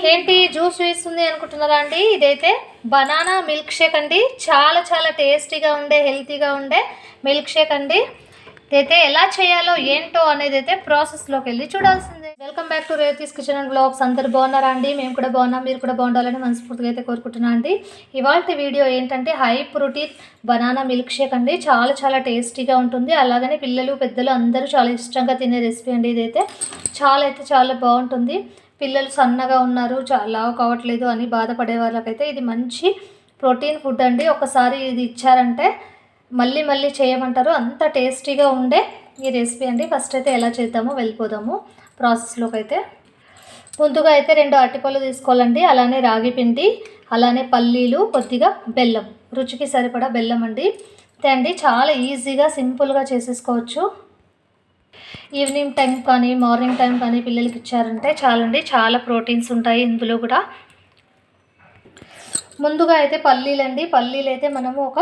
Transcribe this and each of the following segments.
ఏంటి జ్యూస్ వేస్తుంది అనుకుంటున్నారా అండి? ఇదైతే బనానా మిల్క్ షేక్ అండి. చాలా చాలా టేస్టీగా ఉండే హెల్తీగా ఉండే మిల్క్ షేక్ అండి. ఇదైతే ఎలా చేయాలో ఏంటో అనేది అయితే ప్రాసెస్లోకి వెళ్ళి చూడాల్సిందే. Welcome back to Revathi's kitchen and blogs. అందరు బాగున్నారా అండి? మేము కూడా బాగున్నాం. మీరు కూడా బాగుండాలని మనస్ఫూర్తిగా అయితే కోరుకుంటున్నాను అండి. ఇవాళ వీడియో ఏంటంటే high protein banana milk shake అండి. చాలా చాలా టేస్టీగా ఉంటుంది. అలాగనే పిల్లలు పెద్దలు అందరూ చాలా ఇష్టంగా తినే రెసిపీ అండి ఇదైతే. చాలా అయితే చాలా బాగుంటుంది. పిల్లలు సన్నగా ఉన్నారు చాలా కావట్లేదు అని బాధపడే వాళ్ళకైతే ఇది మంచి ప్రోటీన్ ఫుడ్ అండి. ఒకసారి ఇది ఇచ్చారంటే మళ్ళీ మళ్ళీ చేయమంటారు. అంత టేస్టీగా ఉండే ఈ రెసిపీ అండి. ఫస్ట్ అయితే ఎలా చేద్దామో వెళ్ళిపోదాము ప్రాసెస్లోకి అయితే ముందుగా అయితే రెండు అరటిపళ్ళు తీసుకోవాలండి. అలానే రాగి పిండి అలానే పల్లీలు కొద్దిగా బెల్లం. రుచికి సరిపడా బెల్లం అండి. అంతే అండి. చాలా ఈజీగా సింపుల్గా చేసేసుకోవచ్చు. ఈవినింగ్ టైం కానీ మార్నింగ్ టైం కానీ పిల్లలకి ఇచ్చారంటే చాలండి. చాలా ప్రోటీన్స్ ఉంటాయి ఇందులో కూడా. ముందుగా అయితే పల్లీలు అండి. పల్లీలు అయితే మనము ఒక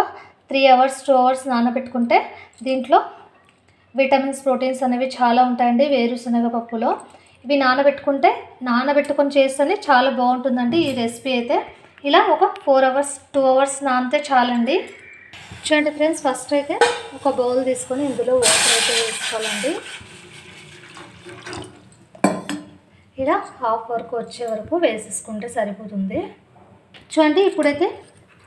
త్రీ అవర్స్ టూ అవర్స్ నానబెట్టుకుంటే దీంట్లో విటమిన్స్ ప్రోటీన్స్ అనేవి చాలా ఉంటాయండి వేరుశనగ పప్పులో. ఇవి నానబెట్టుకుంటే నానబెట్టుకొని చేస్తేనే చాలా బాగుంటుందండి ఈ రెసిపీ అయితే. ఇలా ఒక ఫోర్ అవర్స్ టూ అవర్స్ నానితే చాలండి. చూడండి ఫ్రెండ్స్ ఫస్ట్ అయితే ఒక బౌల్ తీసుకొని ఇందులో వాటర్ అయితే వేసుకోవాలండి. ఇలా హాఫ్ వరకు వచ్చే వరకు వేసేసుకుంటే సరిపోతుంది. చూడండి ఇప్పుడైతే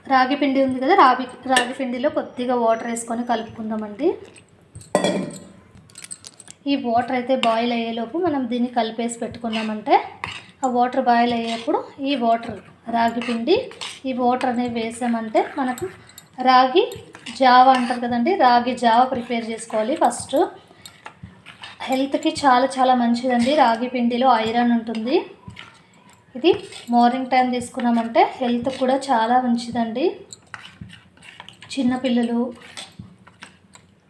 రాగి పిండి ఉంది కదా రాగి రాగి పిండిలో కొద్దిగా వాటర్ వేసుకొని కలుపుకుందామండి. ఈ వాటర్ అయితే బాయిల్ అయ్యేలోపు మనం దీన్ని కలిపేసి పెట్టుకున్నామంటే ఆ వాటర్ బాయిల్ అయ్యేప్పుడు ఈ వాటర్ రాగి పిండి ఈ వాటర్ అనేవి వేసామంటే మనకు రాగి జావ అంటారు కదండి రాగి జావ ప్రిపేర్ చేసుకోవాలి ఫస్ట్. హెల్త్కి చాలా చాలా మంచిదండి. రాగి పిండిలో ఐరన్ ఉంటుంది. ఇది మార్నింగ్ టైం తీసుకున్నామంటే హెల్త్ కూడా చాలా మంచిదండి. చిన్నపిల్లలు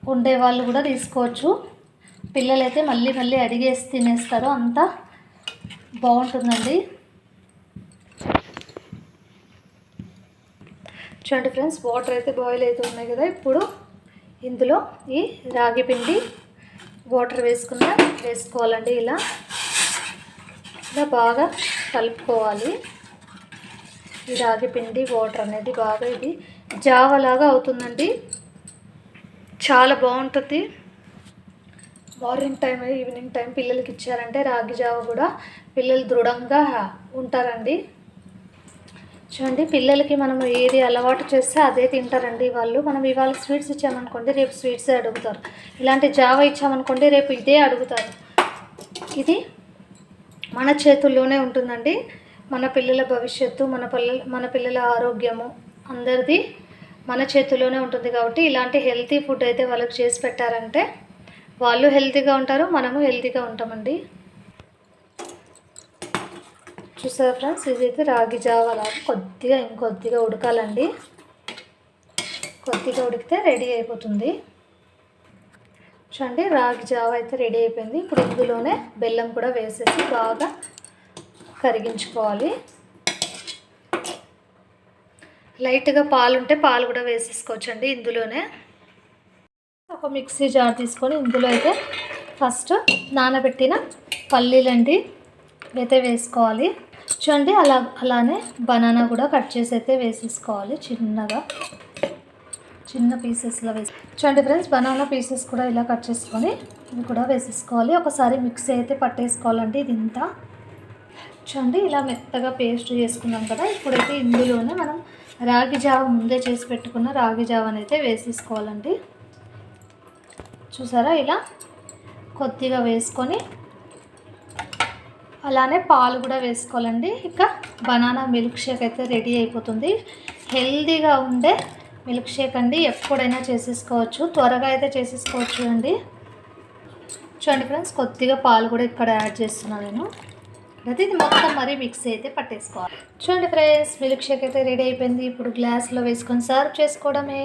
ఉండేవాళ్ళు కూడా తీసుకోవచ్చు. పిల్లలైతే మళ్ళీ మళ్ళీ అడిగేసి తినేస్తారు. అంత బాగుంటుందండి. చూడండి ఫ్రెండ్స్ వాటర్ అయితే బాయిల్ అయితే ఉన్నాయి కదా. ఇప్పుడు ఇందులో ఈ రాగి పిండి వాటర్ వేసుకున్న వేసుకోవాలండి ఇలా. ఇలా బాగా కలుపుకోవాలి. ఈ రాగి పిండి వాటర్ అనేది బాగా ఇది జావలాగా అవుతుందండి. చాలా బాగుంటుంది. మార్నింగ్ టైం ఈవినింగ్ టైం పిల్లలకి ఇచ్చారంటే రాగి జావ కూడా పిల్లలు దృఢంగా ఉంటారండి. చూడండి పిల్లలకి మనం ఏది అలవాటు చేస్తే అదే తింటారండి వాళ్ళు. మనం ఇవాళ స్వీట్స్ ఇచ్చామనుకోండి రేపు స్వీట్స్ అడుగుతారు. ఇలాంటి జావ ఇచ్చామనుకోండి రేపు ఇదే అడుగుతారు. ఇది మన చేతుల్లోనే ఉంటుందండి. మన పిల్లల భవిష్యత్తు మన పిల్లల మన పిల్లల ఆరోగ్యము అందరిది మన చేతుల్లోనే ఉంటుంది కాబట్టి ఇలాంటి హెల్తీ ఫుడ్ అయితే వాళ్ళకి చేసి పెట్టారంటే వాళ్ళు హెల్తీగా ఉంటారు మనము హెల్తీగా ఉంటామండి. చూసారా ఫ్రెండ్స్? ఇదైతే రాగి జావ లాగా కొద్దిగా ఇంకొద్దిగా ఉడకాలండి. కొద్దిగా ఉడికితే రెడీ అయిపోతుంది. చూడండి రాగి జావ అయితే రెడీ అయిపోయింది. ఇప్పుడు ఇందులోనే బెల్లం కూడా వేసేసి బాగా కరిగించుకోవాలి. లైట్గా పాలు ఉంటే పాలు కూడా వేసేసుకోవచ్చండి ఇందులోనే. ఒక మిక్సీ జార్ తీసుకొని ఇందులో అయితే ఫస్ట్ నానబెట్టిన పల్లీలండి అయితే వేసుకోవాలి. చూడండి అలా అలానే బనానా కూడా కట్ చేసి అయితే వేసేసుకోవాలి చిన్నగా. చిన్న పీసెస్లో వేసి చూడండి ఫ్రెండ్స్ బనానా పీసెస్ కూడా ఇలా కట్ చేసుకొని ఇవి కూడా వేసేసుకోవాలి. ఒకసారి మిక్సీ అయితే పట్టేసుకోవాలండి ఇది ఇంత చూడండి ఇలా మెత్తగా పేస్ట్ చేసుకున్నాం కదా ఇప్పుడైతే ఇందులోనే మనం రాగి జావ ముందే చేసి పెట్టుకున్న రాగి జావని అయితే వేసేసుకోవాలండి. చూసారా ఇలా కొద్దిగా వేసుకొని అలానే పాలు కూడా వేసుకోవాలండి. ఇక బనానా మిల్క్ షేక్ అయితే రెడీ అయిపోతుంది. హెల్దీగా ఉండే మిల్క్ షేక్ అండి. ఎప్పుడైనా చేసేసుకోవచ్చు. త్వరగా అయితే చేసేసుకోవచ్చు అండి. చూడండి ఫ్రెండ్స్ కొద్దిగా పాలు కూడా ఇక్కడ యాడ్ చేస్తున్నాను నేను. అయితే ఇది మొత్తం మరీ మిక్స్ అయితే పట్టేసుకోవాలి. చూడండి ఫ్రెండ్స్ మిల్క్ షేక్ అయితే రెడీ అయిపోయింది. ఇప్పుడు గ్లాస్లో వేసుకొని సర్వ్ చేసుకోవడమే.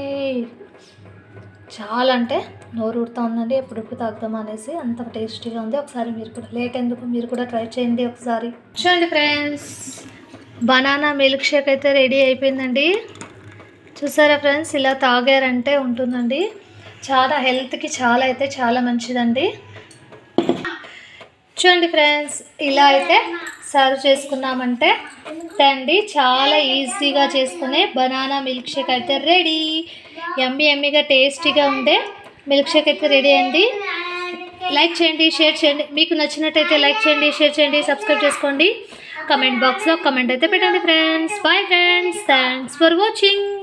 చాలా అంటే నోరు ఊరుతా ఉందండి ఎప్పుడెప్పుడు తాగుదాం అనేసి అంత టేస్టీగా ఉంది. ఒకసారి మీరు కూడా లేట్ ఎందుకు? మీరు కూడా ట్రై చేయండి ఒకసారి. చూడండి ఫ్రెండ్స్ బనానా మిల్క్ షేక్ అయితే రెడీ అయిపోయిందండి. చూసారా ఫ్రెండ్స్ ఇలా తాగారంటే ఉంటుందండి. చాలా హెల్త్కి చాలా అయితే చాలా మంచిదండి. చూడండి ఫ్రెండ్స్ ఇలా అయితే సర్వ్ చేసుకున్నామంటే తండి చాలా ఈజీగా చేసుకునే బనానా మిల్క్ షేక్ అయితే రెడీ. ఎమ్మి ఎమ్మిగా టేస్టీగా ఉండే మిల్క్ షేక్ అయితే రెడీ అండి లైక్ చేయండి షేర్ చేయండి. మీకు నచ్చినట్టయితే లైక్ చేయండి షేర్ చేయండి సబ్స్క్రైబ్ చేసుకోండి. కమెంట్ బాక్స్లో కమెంట్ అయితే పెట్టండి friends. Bye friends thanks for watching.